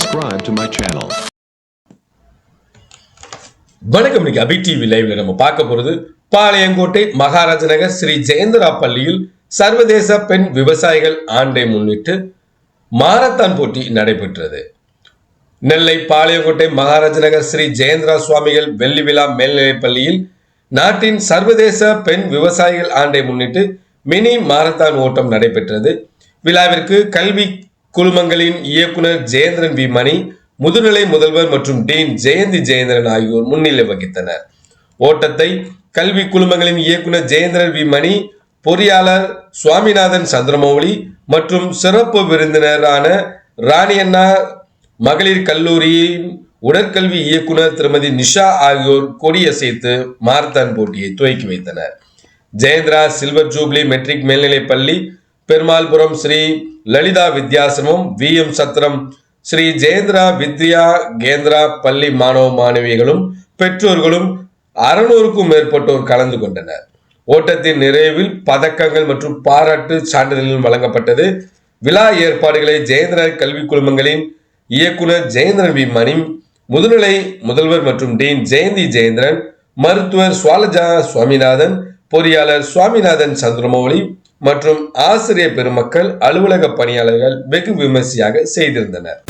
subscribe to my channel. வணக்கம். இன்னைக்கு அபி TV லைவ்ல நம்ம பார்க்க போறது பாளையங்கோட்டை மகாராஜ நகர் ஸ்ரீ ஜெயந்திரா பள்ளியில் சர்வதேச பெண் விவசாயிகள் ஆண்டை முன்னிட்டு மாரத்தான் போட்டி நடைபெற்றது. நெல்லை பாளையங்கோட்டை மகாராஜ நகர் ஸ்ரீ ஜெயந்திரா சுவாமிகள் வெள்ளி விழா மேல்நிலைப் பள்ளியில் நாட்டின் சர்வதேச பெண் விவசாயிகள் ஆண்டை முன்னிட்டு மினி மாரத்தான் ஓட்டம் நடைபெற்றது. விழாவிற்கு கல்வி குழுமங்களின் இயக்குனர் ஜெயேந்திரன் வி. மணி முதுநிலை முதல்வர் மற்றும் டீன் ஜெயந்தி ஜெயேந்திரன் ஆகியோர் முன்னிலை வகித்தனர். ஓட்டத்தை கல்வி குழுமங்களின் இயக்குனர் ஜெயேந்திரன் வி. மணி பொறியாளர் சுவாமிநாதன் சந்திரமௌலி மற்றும் சிறப்பு விருந்தினரான ராணியண்ணா மகளிர் கல்லூரியின் உடற்கல்வி இயக்குனர் திருமதி நிஷா ஆகியோர் கொடியசைத்து மார்த்தான் போட்டியை துவக்கி வைத்தனர். ஜெயந்திரா சில்வர் ஜூப்ளி மெட்ரிக் மேல்நிலைப் பள்ளி பெருமாள்புரம் ஸ்ரீ லலிதா வித்யாசிரமம் வி எம் சத்திரம் ஸ்ரீ ஜெயந்திரா வித்யா கேந்திரா பள்ளி மாணவ மாணவிகளும் பெற்றோர்களும் அறுநூறுக்கும் மேற்பட்டோர் கலந்து கொண்டனர். ஓட்டத்தின் நிறைவில் பதக்கங்கள் மற்றும் பாராட்டு சான்றிதழ்களும் வழங்கப்பட்டது. விழா ஏற்பாடுகளை ஜெயந்திரா கல்வி குழுமங்களின் இயக்குனர் ஜெயந்திரன் வி. மணி முதுநிலை முதல்வர் மற்றும் டீன் ஜெயந்தி ஜெயந்திரன் மருத்துவர் சுவாலஜா சுவாமிநாதன் பொறியாளர் சுவாமிநாதன் சந்திரமௌலி மற்றும் ஆசிரிய பெருமக்கள் அலுவலக பணியாளர்கள் வெகு விமர்சையாக செய்திருந்தனர்.